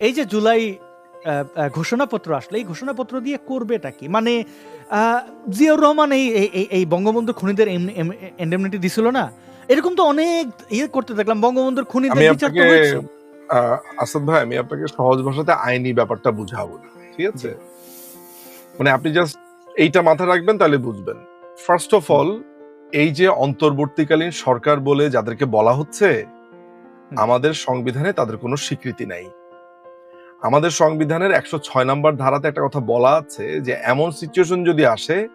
এই যে জুলাই ঘোষণাপত্র আসলে এই ঘোষণাপত্র দিয়ে করবেটা কি? মানে জিয়াউর রহমান এই এই- বঙ্গবন্ধুর খুনিদের এন্ডেমনিটি দিছিল না? এরকম তো অনেক ইয়ে করতে দেখলাম বঙ্গবন্ধুর খুনিদের বিচার তো হয়েছে। আসাদ ভাই আমি আপনাকে সহজ ভাষাতে আইনি ব্যাপারটা বুঝাবো ঠিক আছে? মানে আপনি জাস্ট এইটা মাথায় রাখবেন তাহলে বুঝবেন। ফার্স্ট অফ অল এই যে অন্তর্বর্তীকালীন সরকার বলে যাদেরকে বলা হচ্ছে আমাদের সংবিধানে তাদের কোনো স্বীকৃতি নাই। আমাদের সংবিধানের একশো ছয় নম্বর ধারাতে একটা কথা বলা আছে যে, এমন সিচুয়েশন যদি আসে,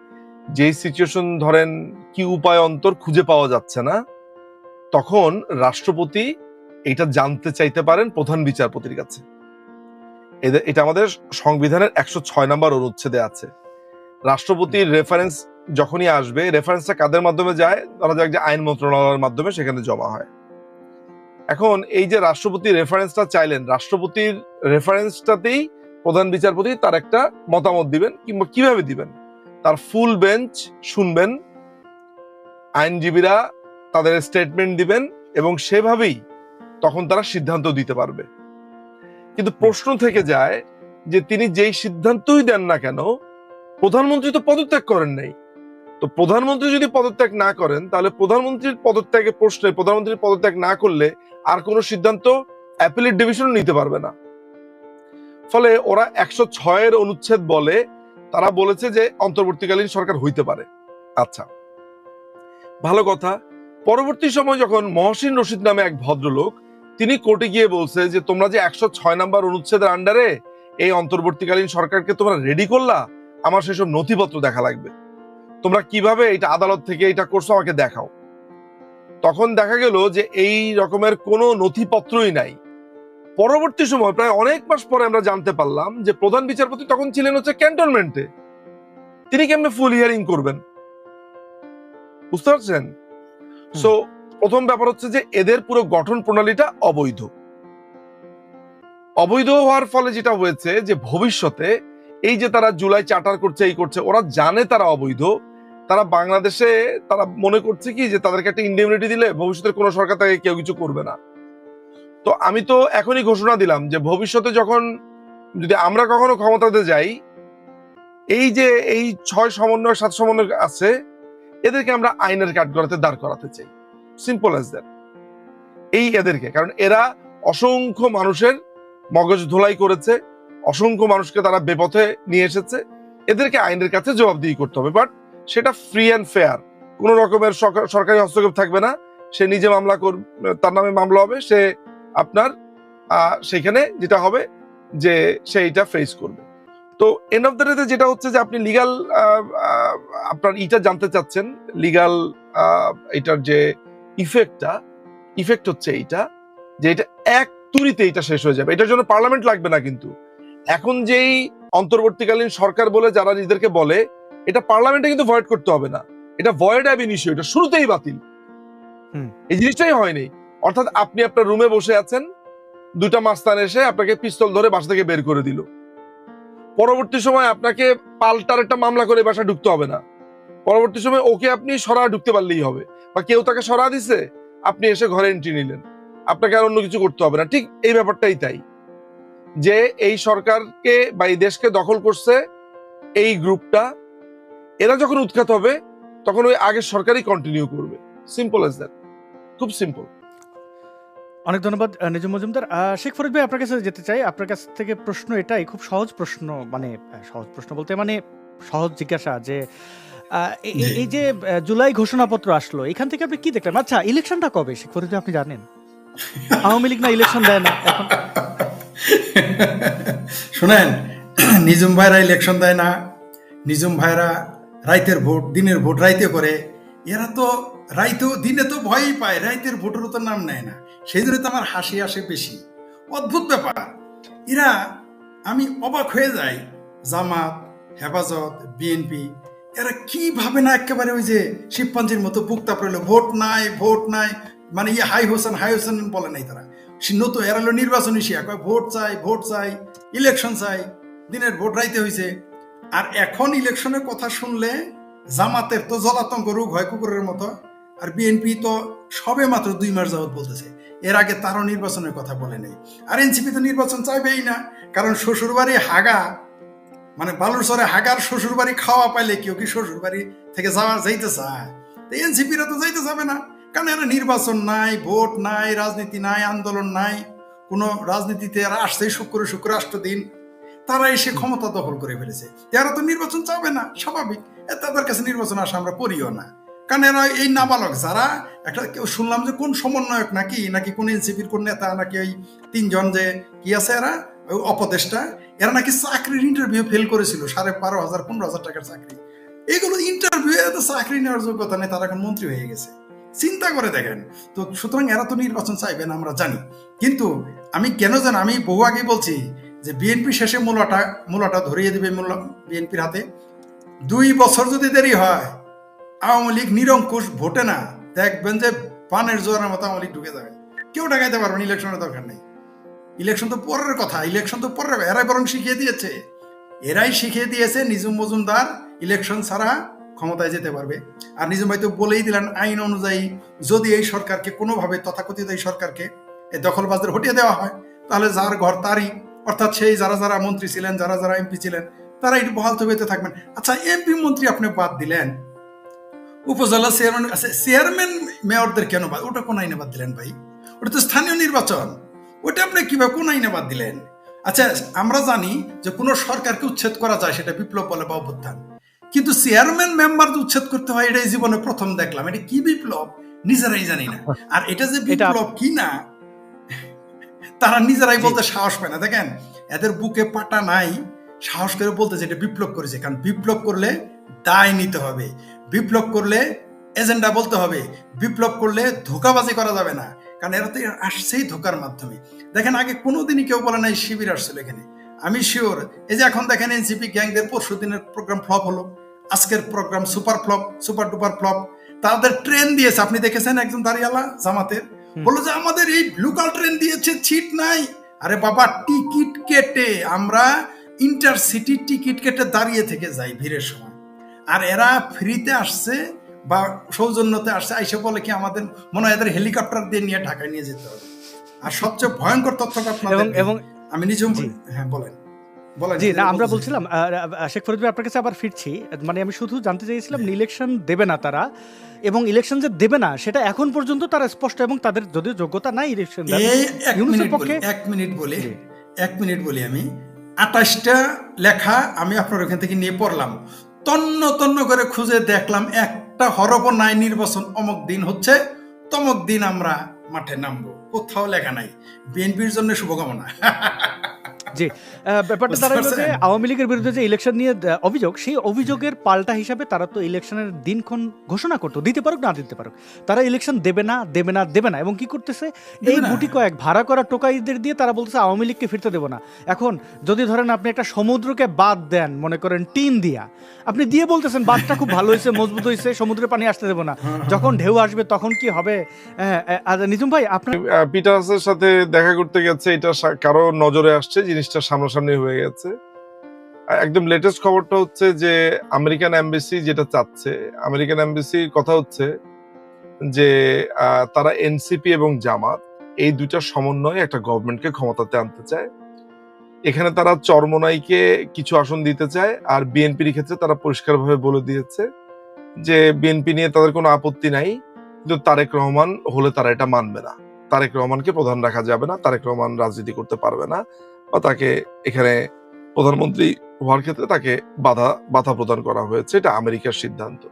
যেই সিচুয়েশন ধরেন কি উপায় অন্তর খুঁজে পাওয়া যাচ্ছে না, তখন রাষ্ট্রপতি এটা জানতে চাইতে পারেন প্রধান বিচারপতির কাছে। এটা আমাদের সংবিধানের একশো ছয় নম্বর অনুচ্ছেদে আছে। রাষ্ট্রপতির রেফারেন্স যখনই আসবে রেফারেন্সটা কাদের মাধ্যমে যায়? ধরা যাক যে আইন মন্ত্রণালয়ের মাধ্যমে সেখানে জমা হয়। এখন এই যে রাষ্ট্রপতি রেফারেন্সটা চাইলেন, রাষ্ট্রপতির রেফারেন্সটাতেই প্রধান বিচারপতি তার একটা মতামত দিবেন কিংবা কীভাবে দিবেন? তার ফুল বেঞ্চ শুনবেন, আইনজীবীরা তাদের স্টেটমেন্ট দিবেন এবং সেভাবেই তখন তারা সিদ্ধান্ত দিতে পারবে। কিন্তু প্রশ্ন থেকে যায় যে তিনি যেই সিদ্ধান্তই দেন না কেন, প্রধানমন্ত্রী তো পদত্যাগ করেন নাই। তো প্রধানমন্ত্রী যদি পদত্যাগ না করেন, তাহলে প্রধানমন্ত্রীর পদত্যাগের প্রশ্নে, প্রধানমন্ত্রীর পদত্যাগ না করলে আর কোনো সিদ্ধান্ত অ্যাপিলেট ডিভিশনও নিতে পারবে না। ফলে ওরা একশো ছয়ের অনুচ্ছেদ বলে, তারা বলেছে যে অন্তর্বর্তীকালীন সরকার হইতে পারে। আচ্ছা ভালো কথা। পরবর্তী সময় যখন মহসিন রশিদ নামে এক ভদ্রলোক, তিনি কোর্টে গিয়ে বলছে যে, তোমরা যে একশো ছয় নম্বর অনুচ্ছেদের আন্ডারে এই অন্তর্বর্তীকালীন সরকারকে তোমরা রেডি করলা? আমার সেসব নথিপত্র দেখা লাগবে। তোমরা কীভাবে এটা আদালত থেকে এটা করছ আমাকে দেখাও। তখন দেখা গেল যে এই রকমের কোনো নথিপত্রই নাই। পরবর্তী সময় প্রায় অনেক মাস পরে আমরা জানতে পারলাম যে প্রধান বিচারপতি তখন ছিলেন হচ্ছে ক্যান্টনমেন্টে। তিনি কেমনে ফুল হিয়ারিং করবেন? বুঝতে পারছেন? সো প্রথম ব্যাপার হচ্ছে যে এদের পুরো গঠন প্রণালীটা অবৈধ। অবৈধ হওয়ার ফলে যেটা হয়েছে যে ভবিষ্যতে এই যে তারা জুলাই চার্টার করছে, এই করছে, ওরা জানে তারা অবৈধ। তারা বাংলাদেশে, তারা মনে করছে কি যে তাদেরকে একটা ইন্ডিমিউনিটি দিলে ভবিষ্যতের কোনো সরকার তাকে কেউ কিছু করবে না। তো আমি তো এখনই ঘোষণা দিলাম যে ভবিষ্যতে যখন যদি আমরা কখনো ক্ষমতাতে যাই, এই যে এই ছয় সমন্বয়, সাত সমন্বয় আছে, এদেরকে আমরা আইনের কাঠ করাতে দাঁড় করাতে চাই। সিম্পল অ্যাজ দ্যাট এই এদেরকে, কারণ এরা অসংখ্য মানুষের মগজ ধোলাই করেছে অসংখ্য মানুষকে তারা বেপথে নিয়ে এসেছে। এদেরকে আইনের কাছে জবাবদিহি করতে হবে। বাট সেটা ফ্রি অ্যান্ড ফেয়ার কোন রকমের সরকারি হস্তক্ষেপ থাকবে না। সে নিজে মামলা কর, তার নামে মামলা হবে। সে আপনার সেখানে যেটা হবে যে সে এটা ফেস করবে। তো এন্ড অফ দ্য ডেতে যেটা হচ্ছে যে আপনি লিগাল আপনার ইটা জানতে চাচ্ছেন। লিগাল এটার যে ইফেক্টটা ইফেক্ট হচ্ছে এইটা যে এটা এক তুরিতে এটা শেষ হয়ে যাবে। এটার জন্য পার্লামেন্ট লাগবে না কিন্তু। এখন যেই অন্তর্বর্তীকালীন সরকার বলে যারা নিজেদেরকে বলে এটা পার্লামেন্টে কিন্তু ভয়েড করতে হবে না। এটা ভয়েড অ্যাব ইনিশিও এটা শুরুতেই বাতিল। হুম। এই জিনিসটাই হয়নি। অর্থাৎ আপনি আপনার রুমে বসে আছেন দুটা মাস্তান এসে আপনাকে পিস্তল ধরে বাসা থেকে বের করে দিল। পরবর্তী সময় আপনাকে পাল্টার একটা মামলা করে বাসা ঢুকতে হবে না। পরবর্তী সময় ওকে আপনি সরা ঢুকতে পারলেই হবে। বা কেউ তাকে সরা দিছে আপনি এসে ঘরে এন্ট্রি নিলেন। আপনাকে আর অন্য কিছু করতে হবে না। ঠিক এই ব্যাপারটাই তাই। যে এই সরকারকে বা এই দেশকে দখল করছে এই গ্রুপটা, এরা যখন উৎখাত হবে, তখন ওই আগের সরকারই কন্টিনিউ করবে। সিম্পল এজ দ্যাট খুব সিম্পল অনেক ধন্যবাদ নিজম মজুমদার। শেখ ফরিদ ভাই, আপনার কাছে যেতে চাই। আপনার কাছ থেকে প্রশ্ন এটাই, খুব সহজ প্রশ্ন মানে সহজ প্রশ্ন বলতে মানে সহজ জিজ্ঞাসা যে। এই যে জুলাই ঘোষণাপত্র আসলো, এখান থেকে আপনি কি দেখলেন? আচ্ছা ইলেকশনটা কবে? শেখ ফরিদ আপনি জানেন? আওয়ামী লীগ না ইলেকশন দেয় না এখন? শোনেন নিজুম ভাইরা ইলেকশন দেয় না নিজুম ভাইরা রাইতের ভোট, দিনের ভোট রাইতে করে। এরা তো রাইতেও, দিনে তো ভয়ই পায়, রাইতের ভোটেরও তো নাম নেয় না। সেই জন্য তো আমার হাসি আসে বেশি। অদ্ভুত ব্যাপার। এরা, আমি অবাক হয়ে যাই, জামাত, হেফাজত, বিএনপি, এরা কীভাবে না একেবারে ওই যে শিবপাঞ্জির মতো বুকতা পড়ল ভোট নাই ভোট নাই মানে ইয়ে হাই হোসেন হাই হোসেন বলে নাই তারা। সে নতুন এরা হলো নির্বাচনী শিয়া কয় ভোট চাই ভোট চাই ইলেকশন চাই, দিনের ভোট রাইতে হয়েছে আর এখন ইলেকশনের কথা শুনলে জামাতের তো জলাতঙ্ক রোগ হয় কুকুরের মতো, আর বিএনপি তো সবে মাত্র দুই মাস যাবত বলতেছে। এর আগে তারও নির্বাচনের কথা বলে নেই। আর এনসিপি তো নির্বাচন চাইবেই না, কারণ শ্বশুরবাড়ি হাগা মানে বালুরচরে হাগার শ্বশুরবাড়ি খাওয়া পাইলে কেউ কি শ্বশুরবাড়ি থেকে যাওয়া যাইতে চায়? এনসিপিরা তো যাইতে যাবে না। কারণ এরা নির্বাচন নাই, ভোট নাই, রাজনীতি নাই, আন্দোলন নাই, কোনো রাজনীতিতে এরা আসছেই শুক্র শুক্রাষ্ট্র দিন তারা এসে ক্ষমতা দখল করে ফেলেছে। এরা তো নির্বাচন চাবে না, স্বাভাবিক। তাদের কাছে নির্বাচন আসা আমরা করিও না। কারণ এরা এই নাবালক যারা, একটা কেউ শুনলাম যে কোন সমন্বয়ক নাকি নাকি কোন এনসিপির কোন নেতা, নাকি ওই তিনজন যে কি আছে এরা অপদেষ্টা, এরা নাকি চাকরির ইন্টারভিউ ফেল করেছিল, সাড়ে বারো হাজার, পনেরো হাজার টাকার চাকরি। এগুলো ইন্টারভিউ চাকরি নেওয়ার যোগ্যতা নেই, তারা এখন মন্ত্রী হয়ে গেছে। চিন্তা করে দেখেন। তো সুতরাং এরা তো নির্বাচন চাইবে না, আমরা জানি। কিন্তু আমি কেন জানি, আমি বহু আগে বলছি যে বিএনপি শেষে মূলাটা মূলাটা ধরিয়ে দেবে বিএনপির হাতে। দুই বছর যদি দেরি হয়, আওয়ামী লীগ নিরঙ্কুশ ভোটে না, দেখবেন যে পানের জোয়ারের মতো আওয়ামী লীগ ঢুকে যাবে। কেউ টাকাইতে পারবেন ইলেকশনের দরকার নেই। ইলেকশন তো পরের কথা, ইলেকশন তো পরের, এরাই বরং শিখিয়ে দিয়েছে। এরাই শিখিয়ে দিয়েছে, নিজুম মজুমদার ইলেকশন ছাড়া ক্ষমতায় যেতে পারবে। আর নিজুম ভাই তো বলেই দিলেন, আইন অনুযায়ী যদি এই সরকারকে কোনোভাবে, তথাকথিত এই সরকারকে এই দখলবাজদের হটিয়ে দেওয়া হয়, তাহলে যার ঘর তারই, অর্থাৎ সেই যারা যারা মন্ত্রী ছিলেন, যারা যারা এমপি ছিলেন তারা একটু বহাল তবিতে থাকবেন। আচ্ছা এমপি মন্ত্রী আপনি বাদ দিলেন। উপজেলা চেয়ারম্যান চেয়ারম্যান মেয়রদের কেন বাদ, ওটা কোন আইনে বাদ দিলেন ভাই? ওটা তো স্থানীয় নির্বাচন। ওটা আপনি কীভাবে কোন আইনে বাদ দিলেন? আচ্ছা আমরা জানি যে কোনো সরকারকে উচ্ছেদ করা যায়, সেটা বিপ্লব বলে বা অভ্যুত্থান। কিন্তু চেয়ারম্যান মেম্বার উচ্ছেদ করতে হয় এটাই জীবনে প্রথম দেখলাম। এটা কি বিপ্লব? নিজেরাই জানি না। আর এটা যে বিপ্লব কি না তারা নিজেরাই বলতে সাহস পায় না। দেখেন এদের বুকে পাটা নাই সাহস করে বলতে যে এটা বিপ্লব করেছে। কারণ বিপ্লব করলে দায় নিতে হবে। বিপ্লব করলে এজেন্ডা বলতে হবে। বিপ্লব করলে ধোকাবাজি করা যাবে না। কারণ এরা তো আসছেই ধোকার মাধ্যমে। দেখেন আগে কোনোদিনই কেউ বলে নাই শিবির আসছিল এখানে। আমি শিওর এই যে এখন দেখেন এনসিপি গ্যাংদের পরশু দিনের প্রোগ্রাম ফ্লপ হলো। আজকের program super flop super duper flop তাদের ট্রেন দিয়েছে আপনি দেখেছেন একজন দাঁড়িয়ালা জামাতের? বলল যে আমাদের এই লোকাল ট্রেন দিয়েছে ছিট নাই। আরে বাবা টিকিট কেটে আমরা ইন্টারসিটি টিকিট কেটে দাঁড়িয়ে থেকে যাই ভিড়ের সময়। আর এরা ফ্রিতে আসছে বা সৌজন্যতে আসছে আইসে বলে কি আমাদের মনে হয় এদের হেলিকপ্টার দিয়ে নিয়ে ঢাকায় নিয়ে যেতে হবে। আর সবচেয়ে ভয়ঙ্কর তথ্য এবং এবং আমি নিজেও হ্যাঁ বলেন। জি না আমরা বলছিলাম শেখ ফরিদ ভাই আপনার কাছে আবার ফিরছি। মানে আমি শুধু জানতে চাইছিলাম ইলেকশন দেবে না তারা এবং ইলেকশন যে দেবে না সেটা এখন পর্যন্ত তারা স্পষ্ট এবং তাদের যদিও যোগ্যতা নাই ইলেকশন এক মিনিট বলি পক্ষে- এক মিনিট বলি এক মিনিট বলি আমি। আঠাশটা লেখা আমি আপনার ওখান থেকে নিয়ে পড়লাম। তন্ন তন্ন করে খুঁজে দেখলাম একটা হরফ নাই নির্বাচন অমক দিন হচ্ছে তমক দিন আমরা মাঠে নামবো। কোথাও লেখা নাই। বিএনপির জন্য শুভকামনা। জি ব্যাপারটা দাঁড়াল যে আওয়ামী লীগের বিরুদ্ধে যে ইলেকশন নিয়ে অভিযোগ সেই অভিযোগের পাল্টা হিসাবে তারা তো ইলেকশনের দিনক্ষণ ঘোষণা করতো দিতে পারুক না দিতে পারুক। তারা ইলেকশন দেবে না দেবে না দেবে না এবং কি করতেছে? এই গুটি কয়েক ভাড়া করা টোকাইদের দিয়ে তারা বলতেছে আওয়ামী লীগকে ফিরতে দেবো না। এখন যদি ধরেন আপনি একটা সমুদ্রকে বাদ দেন মনে করেন টিন দিয়া আপনি দিয়ে বলতেছেন বাঁধটা খুব ভালো হয়েছে মজবুত হয়েছে সমুদ্রের পানি আসতে দেবো না। যখন ঢেউ আসবে তখন কি হবে? হ্যাঁ, আহ, নিজুম ভাই আপনার পিটার্সের সাথে দেখা করতে গেছে এটা সা- কারও নজরে আসছে জিনিসটা সামনাসামনি হয়ে গেছে। একদম লেটেস্ট খবরটা হচ্ছে যে আমেরিকান এমবেসি যেটা চাচ্ছে আমেরিকান এমবেসি কথা হচ্ছে যে তারা এনসিপি এবং জামাত এই দুইটা সমন্বয়ে একটা গভর্নমেন্টকে ক্ষমতাতে আনতে চায়। এখানে তারা চরমনাইকে কিছু আসন দিতে চায় আর বিএনপির ক্ষেত্রে তারা পরিষ্কারভাবে বলে দিয়েছে যে বিএনপি নিয়ে তাদের কোনো আপত্তি নাই, কিন্তু তারেক রহমান হলে তারা এটা মানবে না। তারেক রহমানকে প্রধান রাখা যাবে না, তারেক রহমান রাজনীতি করতে পারবে না। বা তাকে এখানে প্রধানমন্ত্রী হওয়ার ক্ষেত্রে তাকে বাধা বাধা প্রদান করা হয়েছে। এটা আমেরিকার সিদ্ধান্ত।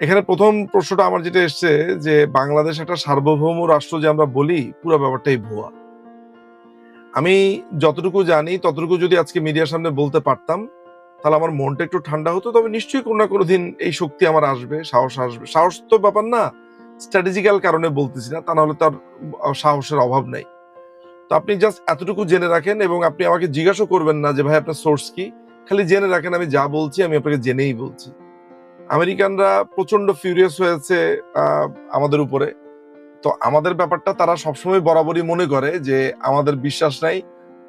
এখানে প্রথম প্রশ্নটা আমার যেটা এসছে যে, বাংলাদেশ একটা সার্বভৌম রাষ্ট্র যে আমরা বলি, পুরো ব্যাপারটাই ভুয়া। আমি যতটুকু জানি, ততটুকু যদি আজকে মিডিয়ার সামনে বলতে পারতাম, তাহলে আমার মনটা একটু ঠান্ডা হতো, তবে নিশ্চয়ই কোনো না কোনো দিন এই শক্তি আমার আসবে, সাহস আসবে। সাহস তো ব্যাপার না, স্ট্র্যাটেজিক্যাল কারণে বলতেছি না, তা নাহলে তার সাহসের অভাব নাই। তো আপনি জাস্ট এতটুকু জেনে রাখেন এবং আপনি আমাকে জিজ্ঞাসা করবেন না যে, ভাই, আপনার সোর্স কি? খালি জেনে রাখেন, আমি যা বলছি, আমি আপনাকে জেনেই বলছি। আমেরিকানরা প্রচণ্ড ফিউরিয়াস হয়েছে আমাদের উপরে। তো আমাদের ব্যাপারটা তারা সবসময় বরাবরই মনে করে যে, আমাদের বিশ্বাস নাই,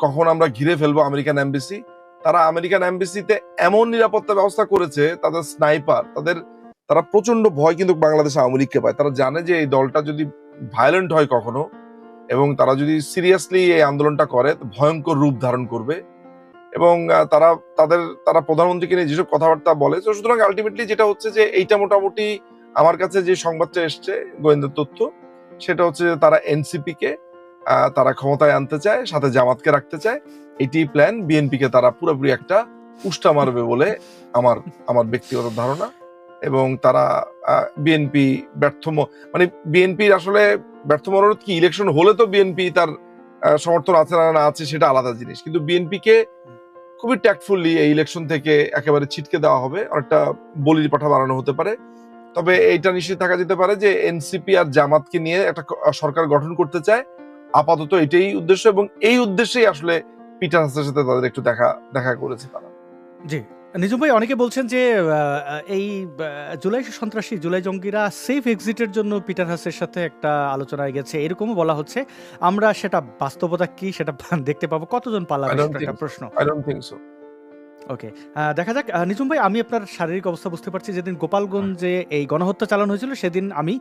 কখন আমরা ঘিরে ফেলব আমেরিকান এমবেসি তারা আমেরিকান এমবেসিতে এমন নিরাপত্তা ব্যবস্থা করেছে, তাদের স্নাইপার তাদের, তারা প্রচণ্ড ভয় কিন্তু বাংলাদেশ আওয়ামী লীগকে পায়। তারা জানে যে এই দলটা যদি ভায়োলেন্ট হয় কখনো এবং তারা যদি সিরিয়াসলি এই আন্দোলনটা করে ভয়ঙ্কর রূপ ধারণ করবে। এবং তারা, তাদের, তারা প্রধানমন্ত্রীকে নিয়ে যেসব কথাবার্তা বলে, তো সুতরাং আলটিমেটলি যেটা হচ্ছে যে এইটা মোটামুটি আমার কাছে যে সংবাদটা এসছে গোয়েন্দার তথ্য, সেটা হচ্ছে যে তারা এনসিপি কে তারা ক্ষমতায় আনতে চায়, সাথে জামাতকে রাখতে চায়। এটি প্ল্যান বিএনপি কে তারা পুরোপুরি একটা উষ্টা মারবে বলে আমার আমার ব্যক্তিগত ধারণা। এবং তারা বিএনপি ব্যর্থ মানে বিএনপির আসলে ব্যর্থ মনোরোধ কি ইলেকশন হলে তো বিএনপি তার সমর্থন আছে না না আছে সেটা আলাদা জিনিস। কিন্তু বিএনপি কে খুবই ট্যাক্টফুলি এই ইলেকশন থেকে একেবারে ছিটকে দেওয়া হবে। অনেকটা বলির পাঠা বানানো হতে পারে। তবে এইটা নিশ্চিত থাকা যেতে পারে যে এনসিপি আর জামাতকে নিয়ে একটা সরকার গঠন করতে চায়। আপাতত এটাই উদ্দেশ্য এবং এই উদ্দেশ্যেই আসলে পিটার হাসের সাথে তাদের একটু দেখা দেখা করেছে তারা। জি। নিজুম ভাই অনেকে বলছেন যে এই জুলাই সন্ত্রাসী জুলাই জঙ্গিরা সেফ এক্সিটের জন্য পিটার হাসের সাথে একটা আলোচনায় গেছে। এরকমও বলা হচ্ছে। আমরা সেটা বাস্তবতা কি সেটা দেখতে পাবো। কতজন পালাবে একটা প্রশ্ন। I don't think so okay দেখা যাক। নিজুম ভাই আমি আপনার শারীরিক অবস্থা বুঝতে পারছি। যেদিন গোপালগঞ্জে এই গণহত্যা চালানো হয়েছিল সেদিন আমি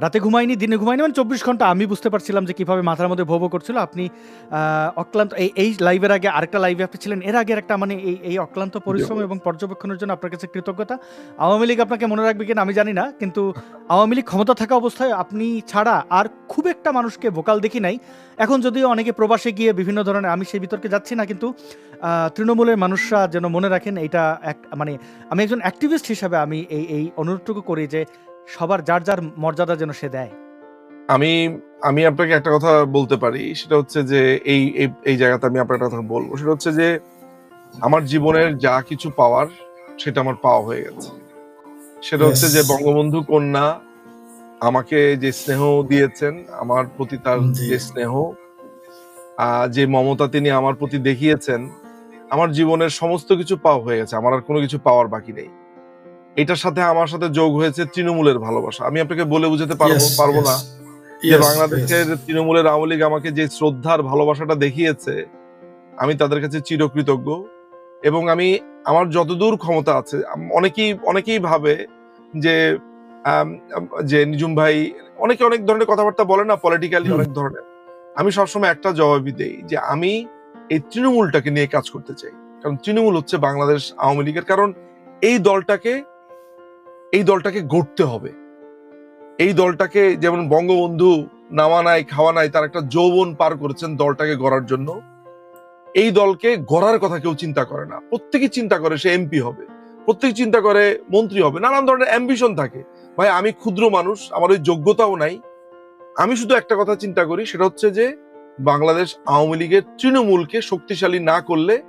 রাতে ঘুমাইনি দিনে ঘুমাইনি মানে চব্বিশ ঘণ্টা। আমি বুঝতে পারছিলাম যে কীভাবে মাথার মধ্যে ভোব করছিল। আপনি অক্লান্ত এই এই লাইভের আগে আরেকটা লাইভে আপনি ছিলেন এর আগে একটা মানে এই এই অক্লান্ত পরিশ্রম এবং পর্যবেক্ষণের জন্য আপনার কাছে কৃতজ্ঞতা। আওয়ামী লীগ আপনাকে মনে রাখবে কিনা আমি জানি না কিন্তু আওয়ামী লীগ ক্ষমতা থাকা অবস্থায় আপনি ছাড়া আর খুব একটা মানুষকে ভোকাল দেখি নাই। এখন যদিও অনেকে প্রবাসে গিয়ে বিভিন্ন ধরনের আমি সেই বিতর্কে যাচ্ছি না কিন্তু তৃণমূলের মানুষরা যেন মনে রাখেন এটা এক মানে আমি একজন অ্যাক্টিভিস্ট হিসাবে আমি এই এই অনুরোধটুকু করি যে সবার যার যার মর্যাদা যেন সে দেয়। আমি আমি আপনাকে একটা কথা বলতে পারি সেটা হচ্ছে যে এই এই- এই জায়গাতে আমি আপনার একটা কথা বলব। সেটা হচ্ছে যে আমার জীবনের যা কিছু পাওয়ার সেটা আমার পাওয়া হয়ে গেছে। সেটা হচ্ছে যে বঙ্গবন্ধু কন্যা আমাকে যে স্নেহ দিয়েছেন আমার প্রতি তার। যে স্নেহ আহ, যে মমতা তিনি আমার প্রতি দেখিয়েছেন আমার জীবনের সমস্ত কিছু পাওয়া হয়ে গেছে। আমার আর কোনো কিছু পাওয়ার বাকি নেই। এটার সাথে আমার সাথে যোগ হয়েছে তৃণমূলের ভালোবাসা। আমি আপনাকে বলে বুঝাতে পারব পারব না যে বাংলাদেশের তৃণমূলের আওয়ামী লীগ আমাকে যে শ্রদ্ধার ভালোবাসাটা দেখিয়েছে আমি তাদের কাছে চিরকৃতজ্ঞ। এবং আমি আমার যতদূর ক্ষমতা আছে অনেকেই অনেকেই ভাবে যে যে নিজুম ভাই অনেকে অনেক ধরনের কথাবার্তা বলে না পলিটিক্যালি অনেক ধরনের। আমি সবসময় একটা জবাবই দেই যে আমি এই তৃণমূলটাকে নিয়ে কাজ করতে চাই। কারণ তৃণমূল হচ্ছে বাংলাদেশ আওয়ামী লীগের। কারণ এই দলটাকে এই দলটাকে গড়তে হবে। এই দলটাকে যেমন বঙ্গবন্ধু নামা নাই, খাওয়া নাই, তার একটা যৌবন পার করেছেন দলটাকে গড়ার জন্য। এই দলকে গড়ার কথা কেউ চিন্তা করে না। প্রত্যেকে চিন্তা করে সে এমপি হবে। প্রত্যেকে চিন্তা করে মন্ত্রী হবে। নানান ধরনের অ্যাম্বিশন থাকে। ভাই, আমি ক্ষুদ্র মানুষ, আমার ওই যোগ্যতাও নাই। আমি শুধু একটা কথা চিন্তা করি, সেটা হচ্ছে যে বাংলাদেশ আওয়ামী লীগের তৃণমূলকে শক্তিশালী না করলে,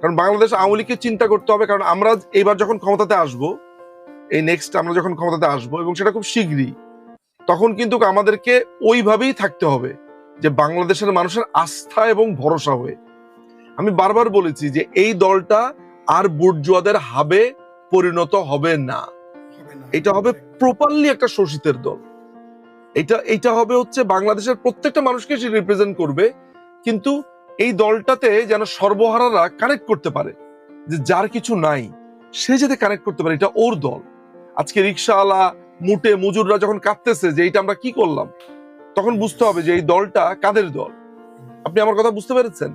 কারণ বাংলাদেশ আওয়ামী লীগকে চিন্তা করতে হবে, কারণ আমরা এবার যখন ক্ষমতাতে আসব এই নেক্সট আমরা যখন ক্ষমতাতে আসব এবং সেটা খুব শীঘ্রই তখন কিন্তু আমাদেরকে ওইভাবেই থাকতে হবে যে বাংলাদেশের মানুষের আস্থা এবং ভরসা হয়ে। আমি বারবার বলেছি যে এই দলটা আর বুর্জুয়াদের হাবে পরিণত হবে না। এটা হবে প্রপারলি একটা শোষিতের দল। এটা এটা হবে হচ্ছে বাংলাদেশের প্রত্যেকটা মানুষকে সে রিপ্রেজেন্ট করবে কিন্তু এই দলটাতে যেন সর্বহারারা কানেক্ট করতে পারে যে যার কিছু নাই সে যাতে কানেক্ট করতে পারে এটা ওর দল। আজকে রিক্সাওয়ালা মুটে মজুররা যখন কাঁদতেছে যে এইটা আমরা কি করলাম, তখন বুঝতে হবে যে এই দলটা কাদের দল? আপনি আমার কথা বুঝতে পেরেছেন?